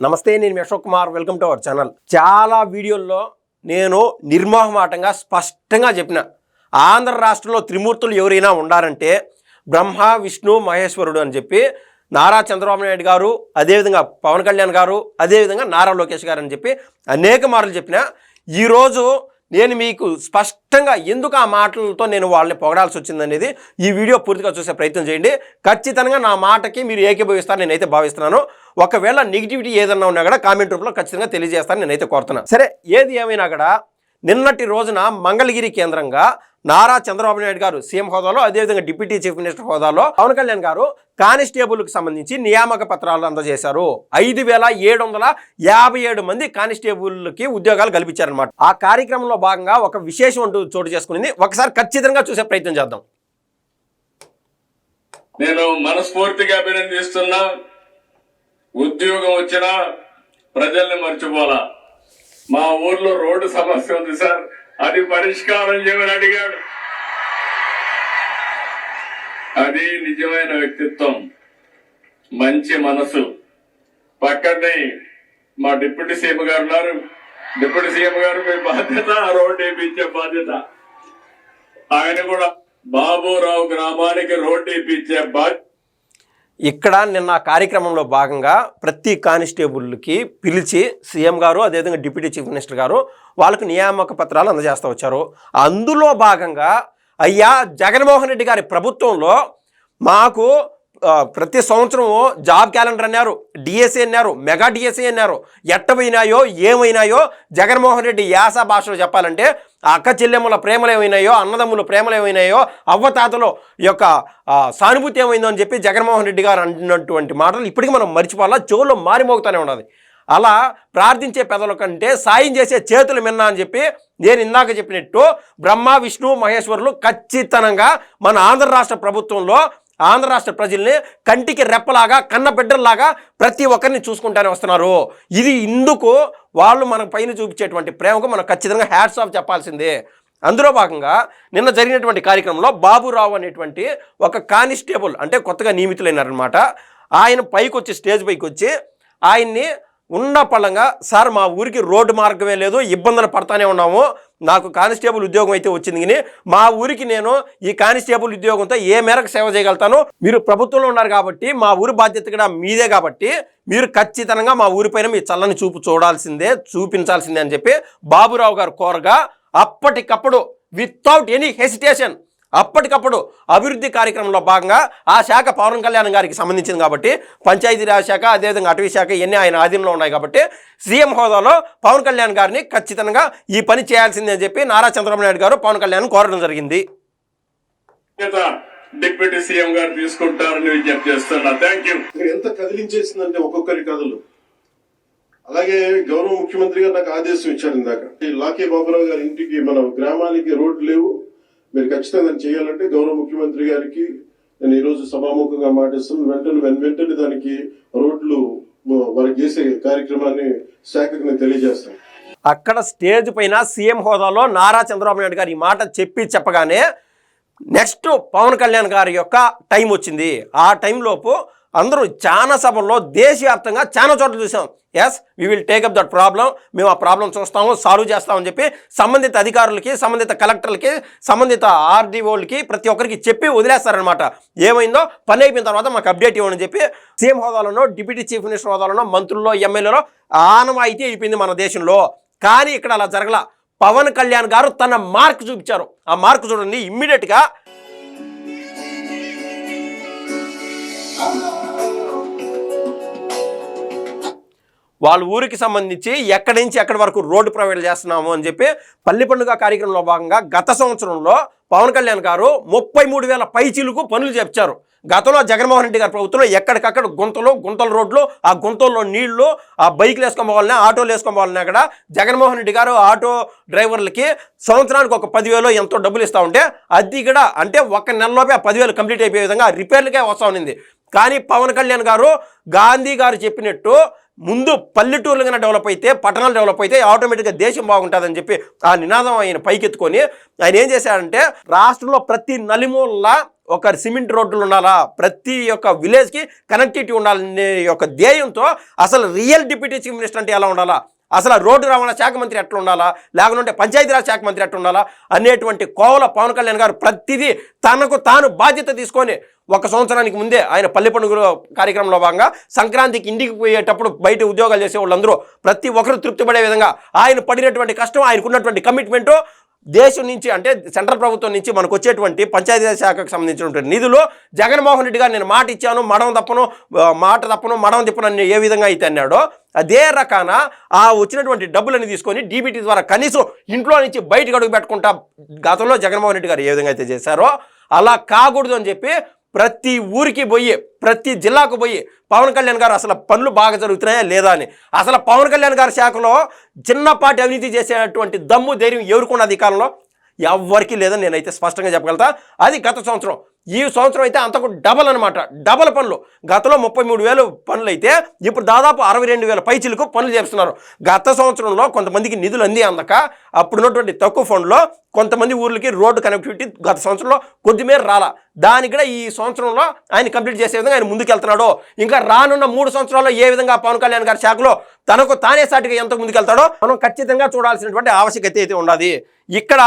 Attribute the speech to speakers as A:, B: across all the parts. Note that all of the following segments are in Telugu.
A: నమస్తే నేను మీ Ashok Kumar. Welcome to our channel. చాలా వీడియోల్లో నేను నిర్మోహమాటంగా స్పష్టంగా చెప్పిన ఆంధ్ర రాష్ట్రంలో త్రిమూర్తులు ఎవరైనా ఉండారంటే బ్రహ్మ విష్ణు మహేశ్వరుడు అని చెప్పి నారా చంద్రబాబు నాయుడు గారు అదేవిధంగా పవన్ కళ్యాణ్ గారు అదేవిధంగా నారా లోకేష్ గారు అని చెప్పి అనేక మార్లు చెప్పిన ఈరోజు నేను మీకు స్పష్టంగా ఎందుకు ఆ మాటలతో నేను వాళ్ళని పొగడాల్సి వచ్చిందనేది ఈ వీడియో పూర్తిగా చూసే ప్రయత్నం చేయండి. ఖచ్చితంగా నా మాటకి మీరు ఏకీభవిస్తారని నేనైతే భావిస్తున్నాను. ఒకవేళ నెగిటివిటీ ఏదన్నా ఉన్నా కూడా కామెంట్ రూపంలో ఖచ్చితంగా తెలియజేస్తాను నేనైతే కోరుతున్నాను సరే ఏది ఏమైనా కూడా నిన్నటి రోజున మంగళగిరి కేంద్రంగా నారా చంద్రబాబు నాయుడు గారు సీఎం హోదాలో అదేవిధంగా డిప్యూటీ చీఫ్ మినిస్టర్ హోదాలో పవన్ కళ్యాణ్ గారు కానిస్టేబుల్కి సంబంధించి నియామక పత్రాలు అందజేశారు. ఐదు వేల ఏడు వందల యాభై ఏడు మంది కానిస్టేబుల్కి ఉద్యోగాలు కల్పించారనమాట ఆ కార్యక్రమంలో భాగంగా ఒక విశేషం అంటూ చోటు చేసుకునింది. ఒకసారి ఖచ్చితంగా చూసే ప్రయత్నం చేద్దాం.
B: నేను మనస్ఫూర్తిగా అభినందిస్తున్నా. ఉద్యోగం వచ్చినా ప్రజల్ని మర్చిపోలా మా ఊర్లో రోడ్డు సమస్య ఉంది సార్. అది పరిష్కారం చేయమని అడిగాడు. అది నిజమైన వ్యక్తిత్వం. మంచి మనసు. పక్కనే మా డిప్యూటీ సీఎం గారు ఉన్నారు. డిప్యూటీ సీఎం గారు మీ బాధ్యత రోడ్డు వేయించే బాధ్యత. ఆయన కూడా బాబురావు గ్రామానికి రోడ్డు వేయించే బాధ్యత.
A: ఇక్కడ నిన్న కార్యక్రమంలో భాగంగా ప్రతి కానిస్టేబుల్కి పిలిచి సీఎం గారు అదేవిధంగా డిప్యూటీ చీఫ్ మినిస్టర్ గారు వాళ్ళకు నియామక పత్రాలు అందజేస్తూ వచ్చారు. అందులో భాగంగా అయ్యా జగన్మోహన్ రెడ్డి గారి ప్రభుత్వంలో మాకు ప్రతి సంవత్సరం జాబ్ క్యాలెండర్ అన్నారు డిఎస్సీ అన్నారు మెగా డిఎస్సీ అన్నారు. ఎట్టమైనాయో ఏమైనాయో జగన్మోహన్ రెడ్డి యాస భాషలో చెప్పాలంటే అక్క చెల్లెమ్మల ప్రేమలు ఏమైనాయో అన్నదమ్ముల ప్రేమలు ఏమైనాయో అవ్వతాతలో యొక్క సానుభూతి ఏమైందో అని చెప్పి జగన్మోహన్ రెడ్డి గారు అంటున్నటువంటి మాటలు ఇప్పటికీ మనం మర్చిపోవాలా చెవులో మారిమోగుతూనే ఉన్నది. అలా ప్రార్థించే పెదల కంటే సాయం చేసే చేతులు మిన్నా అని చెప్పి నేను ఇందాక చెప్పినట్టు బ్రహ్మ విష్ణు మహేశ్వరులు ఖచ్చితంగా మన ఆంధ్ర రాష్ట్ర ప్రభుత్వంలో ఆంధ్ర రాష్ట్ర ప్రజల్ని కంటికి రెప్పలాగా కన్న బిడ్డల్లాగా ప్రతి ఒక్కరిని చూసుకుంటానే వస్తున్నారు. ఇది ఇందుకు వాళ్ళు మన పైన చూపించేటువంటి ప్రేమకు మనం ఖచ్చితంగా హ్యాట్స్ ఆఫ్ చెప్పాల్సిందే. అందులో భాగంగా నిన్న జరిగినటువంటి కార్యక్రమంలో బాబురావు అనేటువంటి ఒక కానిస్టేబుల్ అంటే కొత్తగా నియమితులైనారనమాట ఆయన పైకి వచ్చి స్టేజ్ పైకి వచ్చి ఆయన్ని ఉన్న పళ్ళంగా సార్ మా ఊరికి రోడ్డు మార్గమే లేదు ఇబ్బందులు పడతానే ఉన్నాము. నాకు కానిస్టేబుల్ ఉద్యోగం అయితే వచ్చింది కానీ మా ఊరికి నేను ఈ కానిస్టేబుల్ ఉద్యోగంతో ఏ మేరకు సేవ చేయగలుగుతాను? మీరు ప్రభుత్వంలో ఉన్నారు కాబట్టి మా ఊరి బాధ్యత కూడా మీదే కాబట్టి మీరు ఖచ్చితంగా మా ఊరిపైన మీ చల్లని చూపు చూడాల్సిందే చూపించాల్సిందే అని చెప్పి బాబురావు గారు కోరగా అప్పటికప్పుడు వితౌట్ ఎనీ హెసిటేషన్ అప్పటికప్పుడు అభివృద్ధి కార్యక్రమంలో భాగంగా ఆ శాఖ పవన్ కళ్యాణ్ గారికి సంబంధించింది కాబట్టి పంచాయతీరాజ్ శాఖ అదేవిధంగా అటవీ శాఖ ఇవన్నీ ఆయన ఆధీనంలో ఉన్నాయి కాబట్టి సీఎం హోదాలో పవన్ కళ్యాణ్ గారిని ఖచ్చితంగా ఈ పని చేయాల్సిందే అని చెప్పి నారా చంద్రబాబు నాయుడు గారు పవన్ కళ్యాణ్ కోరడం జరిగింది.
B: డిప్యూటీ సీఎం గారు తీసుకుంటారని విజ్ఞప్తి చేస్తున్నా. థ్యాంక్ యూ
C: ఎంత కదిలించేసిందంటే ఒక్కొక్కరి కథలు. అలాగే గౌరవ ముఖ్యమంత్రి గారు నాకు ఆదేశం ఇచ్చారు ఇందాక. ఈ లాకే బాబురావు గారి ఇంటికి మన గ్రామానికి రోడ్లు లేవు. మీరు ఖచ్చితంగా చేయాలంటే గౌరవ ముఖ్యమంత్రి గారికి నేను ఈరోజు సభాముఖంగా మాటిస్తున్నాను. వెంటనే వెన్- వెంటనే దానికి రోడ్లు వారికి చేసే కార్యక్రమాన్ని శాఖకు నేను తెలియజేస్తాను.
A: అక్కడ స్టేజ్ పైన సీఎం హోదాలో నారా చంద్రబాబు నాయుడు గారు ఈ మాట చెప్పి చెప్పగానే నెక్స్ట్ పవన్ కళ్యాణ్ గారి యొక్క టైం వచ్చింది. ఆ టైంలోపు అందరూ చాలా సభల్లో దేశవ్యాప్తంగా చాలా చోట్ల చూసాం. Yes we will take up that problem మేము ఆ ప్రాబ్లం చూస్తాము సాల్వ్ చేస్తామని చెప్పి సంబంధిత అధికారులకి సంబంధిత కలెక్టర్లకి సంబంధిత ఆర్డీఓలకి ప్రతి ఒక్కరికి చెప్పి వదిలేస్తారనమాట ఏమైందో? పని అయిపోయిన తర్వాత మాకు అప్డేట్ ఇవ్వని చెప్పి సీఎం హోదాలోనో డిప్యూటీ చీఫ్ మినిస్టర్ హోదాలోనో మంత్రుల్లో ఎమ్మెల్యేలో ఆనవాయితీ అయిపోయింది మన దేశంలో. కానీ ఇక్కడ అలా జరగల. పవన్ కళ్యాణ్ గారు తన మార్క్ చూపించారు. ఆ మార్క్ చూడండి ఇమ్మీడియట్గా వాళ్ళ ఊరికి సంబంధించి ఎక్కడి నుంచి ఎక్కడి వరకు రోడ్డు ప్రొవైడ్ చేస్తున్నాము అని చెప్పి పల్లి పండుగ కార్యక్రమంలో భాగంగా గత సంవత్సరంలో పవన్ కళ్యాణ్ గారు ముప్పై మూడు వేల పైచీలకు పనులు చెప్పారు. గతంలో జగన్మోహన్ రెడ్డి గారి ప్రభుత్వంలో ఎక్కడికక్కడ గుంతలు గుంతల రోడ్లు ఆ గుంతల్లో నీళ్ళు ఆ బైక్లు వేసుకొని ఆటోలు వేసుకొని అక్కడ కూడా జగన్మోహన్ రెడ్డి గారు ఆటో డ్రైవర్లకి సంవత్సరానికి ఒక పదివేలు ఎంతో డబ్బులు ఇస్తూ ఉంటే అది కూడా అంటే ఒక నెలలోపే ఆ పదివేలు కంప్లీట్ అయిపోయే విధంగా రిపేర్లకే వస్తూ ఉన్నింది కానీ పవన్ కళ్యాణ్ గారు గాంధీ గారు చెప్పినట్టు ముందు పల్లెటూర్లు కన్నా డెవలప్ అయితే పట్టణాలు డెవలప్ అయితే ఆటోమేటిక్గా దేశం బాగుంటుందని చెప్పి ఆ నినాదం ఆయన పైకెత్తుకొని ఆయన ఏం చేశాడంటే రాష్ట్రంలో ప్రతి నలిమూలలా ఒక సిమెంట్ రోడ్లు ఉండాలా ప్రతి ఒక్క విలేజ్కి కనెక్టివిటీ ఉండాలనే యొక్క ధ్యేయంతో అసలు రియల్ డిప్యూటీ చీఫ్ మినిస్టర్ అంటే ఎలా ఉండాలా అసలు రోడ్డు రవాణా శాఖ మంత్రి ఎట్లా ఉండాలా? లేకుంటే పంచాయతీరాజ్ శాఖ మంత్రి ఎట్లా ఉండాలా? అనేటువంటి కోవల పవన్ కళ్యాణ్ గారు ప్రతిదీ తనకు తాను బాధ్యత తీసుకొని ఒక సంవత్సరానికి ముందే ఆయన పల్లె పండుగ కార్యక్రమంలో భాగంగా సంక్రాంతికి ఇంటికి పోయేటప్పుడు బయట ఉద్యోగాలు చేసే వాళ్ళందరూ ప్రతి ఒక్కరు తృప్తి పడే విధంగా ఆయన పడినటువంటి కష్టం ఆయనకున్నటువంటి కమిట్మెంటు దేశం నుంచి అంటే సెంట్రల్ ప్రభుత్వం నుంచి మనకు వచ్చేటువంటి పంచాయతీరాజ్ శాఖకు సంబంధించినటువంటి నిధులు జగన్మోహన్ రెడ్డి గారు నేను మాట ఇచ్చాను మడం తప్పను మాట తప్పను మడం చెప్పను ఏ విధంగా అయితే అన్నాడో అదే రకాన ఆ వచ్చినటువంటి డబ్బులని తీసుకొని డీబీటీ ద్వారా కనీసం ఇంట్లో నుంచి బయటకు అడుగు పెట్టుకుంటా గతంలో జగన్మోహన్ రెడ్డి గారు ఏ విధంగా అయితే చేశారో అలా కాకూడదు అని చెప్పి ప్రతి ఊరికి పోయి ప్రతి జిల్లాకు పోయి పవన్ కళ్యాణ్ గారు అసలు పనులు బాగా జరుగుతున్నాయా లేదా అని. అసలు పవన్ కళ్యాణ్ గారి శాఖలో చిన్నపాటి అవినీతి చేసేటువంటి దమ్ము ధైర్యం ఎవరుకున్నది ఈ కాలంలో? ఎవ్వరికీ లేదని నేనైతే స్పష్టంగా చెప్పగలుగుతా. అది గత సంవత్సరం ఈ సంవత్సరం అయితే అంతకు డబల్ అనమాట డబల్ పనులు. గతంలో ముప్పై మూడు వేలు పనులు అయితే ఇప్పుడు దాదాపు అరవై రెండు వేల పైచీలకు పనులు చేస్తున్నారు. గత సంవత్సరంలో కొంతమందికి నిధులు అంది అందక అప్పుడున్నటువంటి తక్కువ ఫండ్లో కొంతమంది ఊర్లకి రోడ్డు కనెక్టివిటీ గత సంవత్సరంలో కొద్దిమేర రాలా. దాని కూడా ఈ సంవత్సరంలో ఆయన కంప్లీట్ చేసే విధంగా ఆయన ముందుకెళ్తున్నాడు. ఇంకా రానున్న మూడు సంవత్సరాల్లో ఏ విధంగా పవన్ కళ్యాణ్ గారి శాఖలో తనకు తానే సాటిగా ఎంత ముందుకెళ్తాడో మనం ఖచ్చితంగా చూడాల్సినటువంటి ఆవశ్యకత అయితే ఉన్నది ఇక్కడ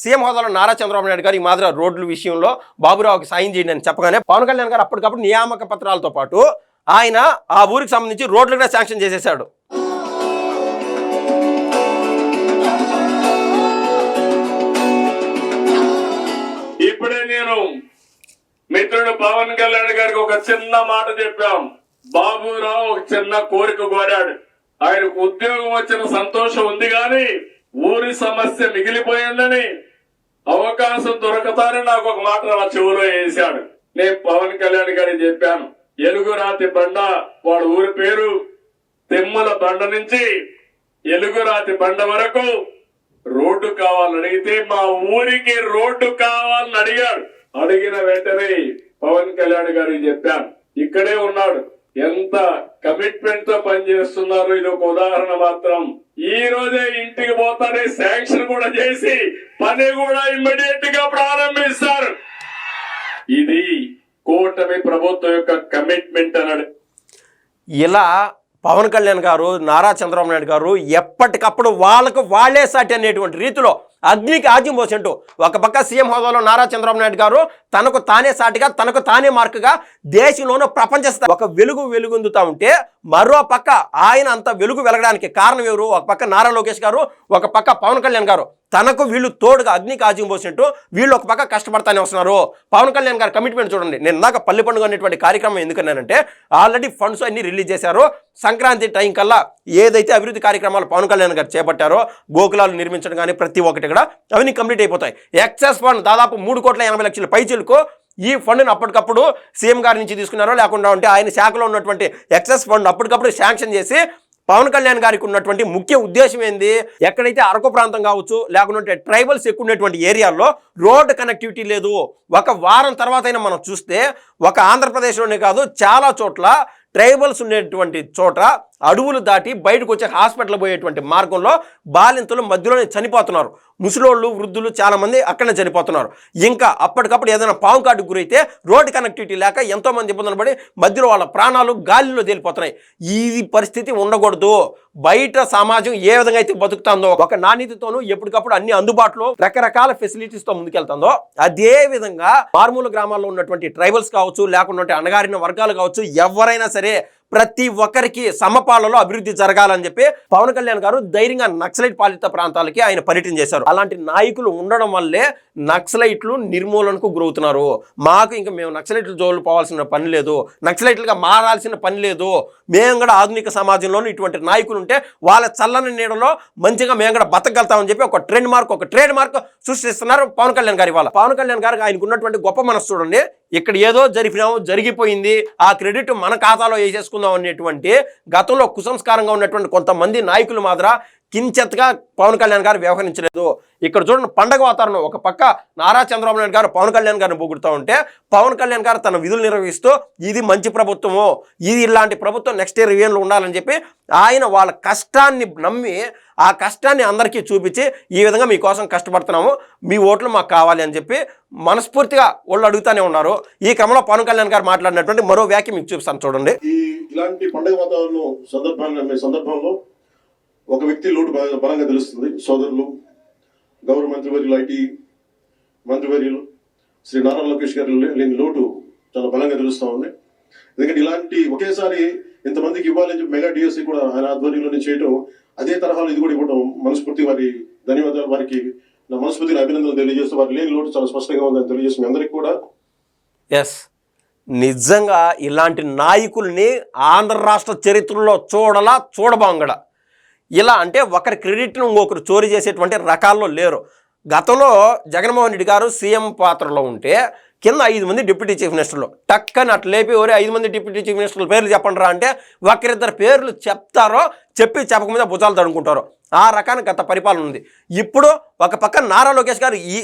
A: సీఎం హోదాలో నారా చంద్రబాబు నాయుడు గారు ఈ మాదిరి రోడ్ల విషయంలో బాబురావుకి సాయం చేయండి అని చెప్పగానే పవన్ కళ్యాణ్ గారు అప్పటికప్పుడు నియామక పత్రాలతో పాటు ఆయన ఆ ఊరికి సంబంధించి రోడ్లు కూడా శాంక్షన్ చేసేశాడు.
B: ఇప్పుడే నేను మిత్రుడు పవన్ కళ్యాణ్ గారికి ఒక చిన్న మాట చెప్పాం. బాబురావు ఒక చిన్న కోరిక కోరాడు. ఆయనకు ఉద్యోగం వచ్చిన సంతోషం ఉంది కానీ ఊరి సమస్య మిగిలిపోయిందని అవకాశం దొరకతారని నాకు ఒక మాట నా చెవులో వేశాడు. నేను పవన్ కళ్యాణ్ గారికి చెప్పాను. ఎలుగురాతి బండ వాడు ఊరి పేరు తిమ్మల బండ నుంచి ఎలుగురాతి బండ వరకు రోడ్డు కావాలని అడిగితే మా ఊరికి రోడ్డు కావాలని అడిగాడు. అడిగిన వెంటనే పవన్ కళ్యాణ్ గారికి చెప్పాను. ఇక్కడే ఉన్నాడు. ఎంత కమిట్మెంట్తో పనిచేస్తున్నారు ఇది ఒక ఉదాహరణ మాత్రం. ఈ రోజే ఇంటికి పోతానే శాంక్షన్ కూడా చేసి పని కూడా ఇమ్మీడియట్గా ప్రారంభిస్తారు. ఇది కూటమి ప్రభుత్వం యొక్క కమిట్మెంట్ అన్నాడు.
A: ఇలా పవన్ కళ్యాణ్ గారు నారా చంద్రబాబు నాయుడు గారు ఎప్పటికప్పుడు వాళ్ళకు వాళ్ళే సాటి అనేటువంటి రీతిలో అగ్నికి ఆజ్యం పోసింటూ ఒక పక్క సీఎం హోదాలో నారా చంద్రబాబు నాయుడు గారు తనకు తానే సాటిగా తనకు తానే మార్కుగా దేశంలోనూ ప్రపంచ ఒక వెలుగు వెలుగొందుతా ఉంటే మరో పక్క ఆయన అంత వెలుగు వెలగడానికి కారణం ఎవరు? ఒక పక్క నారా లోకేష్ గారు ఒక పక్క పవన్ కళ్యాణ్ గారు. తనకు వీళ్ళు తోడుగా అగ్నికి ఆజ్యం పోసినట్టు వీళ్ళు ఒక పక్క కష్టపడతానే వస్తున్నారు. పవన్ కళ్యాణ్ గారు కమిట్మెంట్ చూడండి. నేను ఇందాక పల్లె పండుగ అనేటువంటి కార్యక్రమం ఎందుకన్నానంటే ఆల్రెడీ ఫండ్స్ అన్ని రిలీజ్ చేశారు. సంక్రాంతి టైం కల్లా ఏదైతే అభివృద్ధి కార్యక్రమాలు పవన్ కళ్యాణ్ గారు చేపట్టారో గోకులాలు నిర్మించడం కానీ ప్రతి ఒక్కటి కూడా అవన్నీ కంప్లీట్ అయిపోతాయి. ఎక్సెస్ ఫండ్ దాదాపు మూడు కోట్ల ఎనభై లక్షల పైచీలకు ఈ ఫండ్ను అప్పటికప్పుడు సీఎం గారి నుంచి తీసుకున్నారో లేకుండా ఉంటే ఆయన శాఖలో ఉన్నటువంటి ఎక్సెస్ ఫండ్ అప్పటికప్పుడు శాంక్షన్ చేసి పవన్ కళ్యాణ్ గారికి ఉన్నటువంటి ముఖ్య ఉద్దేశం ఏంది? ఎక్కడైతే అరకు ప్రాంతం కావచ్చు లేకుంటే ట్రైబల్స్ ఎక్కువ ఉన్నటువంటి ఏరియాల్లో రోడ్ కనెక్టివిటీ లేదు. ఒక వారం తర్వాత అయినా మనం చూస్తే ఒక ఆంధ్రప్రదేశ్లోనే కాదు చాలా చోట్ల ట్రైబల్స్ ఉండేటువంటి చోట అడవులు దాటి బయటకు వచ్చే హాస్పిటల్ పోయేటువంటి మార్గంలో బాలింతలు మధ్యలోనే చనిపోతున్నారు. ముసలోళ్ళు వృద్ధులు చాలామంది అక్కడనే చనిపోతున్నారు. ఇంకా అప్పటికప్పుడు ఏదైనా పాము కాటుకు గురైతే రోడ్డు కనెక్టివిటీ లేక ఎంతోమంది ఇబ్బందులు పడి మధ్యలో వాళ్ళ ప్రాణాలు గాలిలో తేలిపోతున్నాయి. ఈ పరిస్థితి ఉండకూడదు. బయట సమాజం ఏ విధంగా అయితే బతుకుతుందో ఒక నాణ్యతతోనూ ఎప్పటికప్పుడు అన్ని అందుబాటులో రకరకాల ఫెసిలిటీస్తో ముందుకెళ్తుందో అదే విధంగా మారుమూల గ్రామాల్లో ఉన్నటువంటి ట్రైబల్స్ కావచ్చు లేకుండా అణగారిన వర్గాలు కావచ్చు ఎవరైనా సరే ప్రతి ఒక్కరికి సమపాలలో అభివృద్ధి జరగాలని చెప్పి పవన్ కళ్యాణ్ గారు ధైర్యంగా నక్సలైట్ పాలిత ప్రాంతాలకి ఆయన పర్యటన చేశారు. అలాంటి నాయకులు ఉండడం వల్లే నక్సలైట్లు నిర్మూలనకు గురవుతున్నారు. మాకు ఇంకా మేము నక్సలైట్లు జోలు పోవాల్సిన పని లేదు. నక్సలైట్లుగా మారాల్సిన పని లేదు. మేము కూడా ఆధునిక సమాజంలోనూ ఇటువంటి నాయకులు ఉంటే వాళ్ళ చల్లని నీడలో మంచిగా మేము కూడా బతకగలుగుతామని చెప్పి ఒక ట్రెండ్ మార్క్ ఒక ట్రేడ్ మార్క్ సృష్టిస్తున్నారు పవన్ కళ్యాణ్ గారి వాళ్ళ పవన్ కళ్యాణ్ గారికి ఆయనకు ఉన్నటువంటి గొప్ప మనసు చూడండి. ఇక్కడ ఏదో జరిపినాము జరిగిపోయింది ఆ క్రెడిట్ మన ఖాతాలో వేసేసుకుందాం అనేటువంటి గతంలో కుసంస్కారంగా ఉన్నటువంటి కొంతమంది నాయకులు మాత్రం కించెత్తుగా పవన్ కళ్యాణ్ గారు వ్యవహరించలేదు. ఇక్కడ చూడండి పండగ వాతావరణం. ఒక పక్క నారా చంద్రబాబు నాయుడు గారు పవన్ కళ్యాణ్ గారిని పొగుడుతూ ఉంటే పవన్ కళ్యాణ్ గారు తన విధులు నిర్వహిస్తూ ఇది మంచి ప్రభుత్వము ఇది ఇలాంటి ప్రభుత్వం నెక్స్ట్ ఇయర్ రివ్యూన్లో ఉండాలని చెప్పి ఆయన వాళ్ళ కష్టాన్ని నమ్మి ఆ కష్టాన్ని అందరికీ చూపించి ఈ విధంగా మీకోసం కష్టపడుతున్నాము మీ ఓట్లు మాకు కావాలి అని చెప్పి మనస్ఫూర్తిగా వాళ్ళు అడుగుతూనే ఉన్నారు. ఈ క్రమంలో పవన్ కళ్యాణ్ గారు మాట్లాడినటువంటి మరో వ్యాఖ్య మీకు చూపిస్తాను చూడండి.
C: ఇలాంటి పండుగ వాతావరణం సందర్భంలో ఒక వ్యక్తి లోటు బలంగా తెలుస్తుంది. సోదరులు గౌరవ మంత్రివర్యులు ఐటీ మంత్రివర్యులు శ్రీ నారా లోకేష్ గారు లేని లోటు చాలా బలంగా తెలుస్తూ ఉంది. ఎందుకంటే ఇలాంటి ఒకేసారి ఇంతమందికి ఇవ్వాలని చెప్పి మెగా డిఎస్సీ కూడా ఆయన ఆధ్వర్యంలోనే చేయడం అదే తరహాలో ఇది కూడా ఇవ్వడం మనస్ఫూర్తి వారి ధన్యవాదాలు. వారికి నా మనస్ఫూర్తిని అభినందనలు తెలియజేస్తూ వారి లేని లోటు చాలా స్పష్టంగా ఉందని తెలియజేసి అందరికీ కూడా.
A: ఎస్ నిజంగా ఇలాంటి నాయకుల్ని ఆంధ్ర రాష్ట్ర చరిత్రలో చూడలా చూడబాంగడ ఇలా అంటే ఒకరి క్రెడిట్ను ఇంకొకరు చోరీ చేసేటువంటి రకాల్లో లేరు. గతంలో జగన్మోహన్ రెడ్డి గారు సీఎం పాత్రలో ఉంటే కింద ఐదు మంది డిప్యూటీ చీఫ్ మినిస్టర్లు. టక్కని అట్లా లేపి ఒరే ఐదు మంది డిప్యూటీ చీఫ్ మినిస్టర్ల పేర్లు చెప్పండి రా అంటే ఒకరిద్దరు పేర్లు చెప్తారో చెప్పి చెప్పక మీద భుజాలు తడుకుంటారో ఆ రకానికి గత పరిపాలన ఉంది. ఇప్పుడు ఒక పక్క నారా లోకేష్ గారు ఈ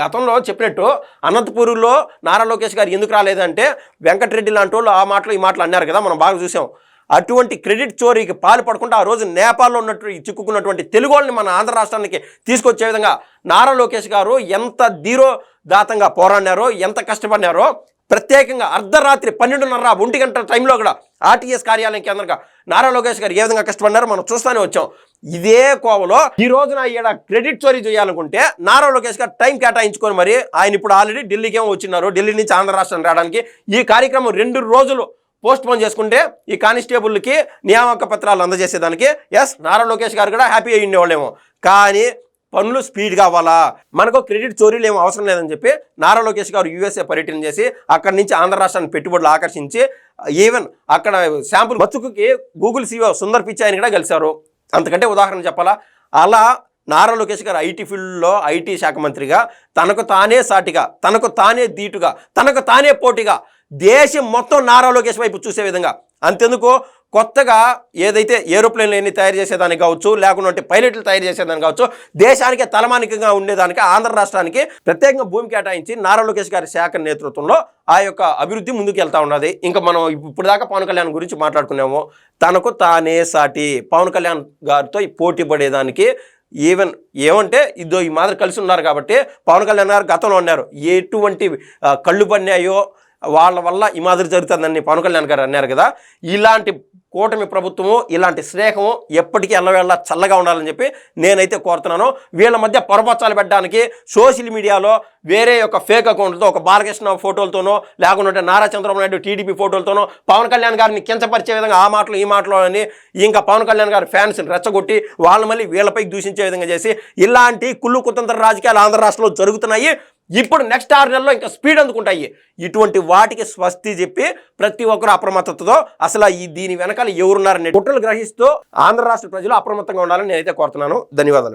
A: గతంలో చెప్పినట్టు అనంతపూర్లో నారా లోకేష్ గారు ఎందుకు రాలేదంటే వెంకటరెడ్డి లాంటి వాళ్ళు ఆ మాటలు ఈ మాటలు అన్నారు కదా మనం బాగా చూసాం. అటువంటి క్రెడిట్ చోరీకి పాల్పడకుండా ఆ రోజు నేపాల్లో ఉన్నట్టు చిక్కుకున్నటువంటి తెలుగు వాళ్ళని మన ఆంధ్ర రాష్ట్రానికి తీసుకొచ్చే విధంగా నారా లోకేష్ గారు ఎంత ధీరోదాతంగా పోరాడినారో ఎంత కష్టపడినారో ప్రత్యేకంగా అర్ధరాత్రి పన్నెండున్నర ఒంటి గంట టైంలో కూడా ఆర్టీఎస్ కార్యాలయం కేంద్రంగా నారా లోకేష్ గారు ఏ విధంగా కష్టపడినారో మనం చూస్తూనే వచ్చాం. ఇదే కోవలో ఈ రోజున ఈడ క్రెడిట్ చోరీ చేయాలనుకుంటే నారా లోకేష్ గారు టైం కేటాయించుకొని మరి ఆయన ఇప్పుడు ఆల్రెడీ ఢిల్లీకి ఏమో వచ్చినారు ఢిల్లీ నుంచి ఆంధ్ర రాష్ట్రం రావడానికి ఈ కార్యక్రమం రెండు రోజులు పోస్ట్ పోన్ చేసుకుంటే ఈ కానిస్టేబుల్కి నియామక పత్రాలు అందజేసేదానికి ఎస్ నారా లోకేష్ గారు కూడా హ్యాపీ అయ్యి ఉండేవాళ్ళేమో. కానీ పనులు స్పీడ్గా అవ్వాలా? మనకు క్రెడిట్ చోరీలు ఏమో అవసరం లేదని చెప్పి నారా లోకేష్ గారు యూఎస్ఏ పర్యటన చేసి అక్కడి నుంచి ఆంధ్ర రాష్ట్రాన్ని పెట్టుబడులు ఆకర్షించి ఈవెన్ అక్కడ శాంపుల్ బతుకుకి గూగుల్ సీఓ సుందర్ పిచ్చి ఆయన కూడా కలిశారు అంతకంటే ఉదాహరణ చెప్పాలా? అలా నారా లోకేష్ గారు ఐటీ ఫీల్డ్లో ఐటీ శాఖ మంత్రిగా తనకు తానే సాటిగా తనకు తానే దీటుగా తనకు తానే పోటీగా దేశం మొత్తం నారా లోకేష్ వైపు చూసే విధంగా. అంతెందుకు? కొత్తగా ఏదైతే ఏరోప్లేన్లు ఎన్ని తయారు చేసేదానికి కావచ్చు లేకుంటే పైలట్లు తయారు చేసేదానికి కావచ్చు దేశానికి తలమానికంగా ఉండేదానికి ఆంధ్ర రాష్ట్రానికి ప్రత్యేకంగా భూమి కేటాయించి నారా లోకేష్ గారి శాఖ నేతృత్వంలో ఆ యొక్క అభివృద్ధి ముందుకు వెళ్తా ఉన్నది. ఇంకా మనం ఇప్పుడు దాకా పవన్ కళ్యాణ్ గురించి మాట్లాడుకున్నాము. తనకు తానే సాటి. పవన్ కళ్యాణ్ గారితో పోటీ పడేదానికి ఈవెన్ ఏమంటే ఇదో ఈ మాదిరి కలిసి ఉన్నారు కాబట్టి పవన్ కళ్యాణ్ గారు గతంలో ఉన్నారు ఎటువంటి కళ్ళు పడినాయో వాళ్ళ వల్ల ఈ మాదిరి జరుగుతుందని పవన్ కళ్యాణ్ గారు అన్నారు కదా. ఇలాంటి కూటమి ప్రభుత్వము ఇలాంటి స్నేహము ఎప్పటికీ ఎల్లవేళ చల్లగా ఉండాలని చెప్పి నేనైతే కోరుతున్నాను. వీళ్ళ మధ్య పొరపచ్చాలు పెట్టడానికి సోషల్ మీడియాలో వేరే యొక్క ఫేక్ అకౌంట్లతో ఒక బాలకృష్ణ ఫోటోలతోనో లేకుంటే నారా చంద్రబాబు నాయుడు టీడీపీ ఫోటోలతోనో పవన్ కళ్యాణ్ గారిని కించపరిచే విధంగా ఆ మాటలు ఈ మాటలు అని ఇంకా పవన్ కళ్యాణ్ గారి ఫ్యాన్స్ రెచ్చగొట్టి వాళ్ళు మళ్ళీ వీళ్ళపై దూషించే విధంగా చేసి ఇలాంటి కుళ్ళు కుతంత్ర రాజకీయాలు ఆంధ్ర రాష్ట్రంలో జరుగుతున్నాయి. ఇప్పుడు నెక్స్ట్ ఆరు నెలల్లో ఇంకా స్పీడ్ అందుకుంటాయి. ఇటువంటి వాటికి స్వస్తి చెప్పి ప్రతి ఒక్కరు అప్రమత్తతో అసలు ఈ దీని వెనకాల ఎవరున్నారనే కుట్రలు గ్రహిస్తూ ఆంధ్ర రాష్ట్ర ప్రజలు అప్రమత్తంగా ఉండాలని నేనైతే కోరుతున్నాను. ధన్యవాదాలు.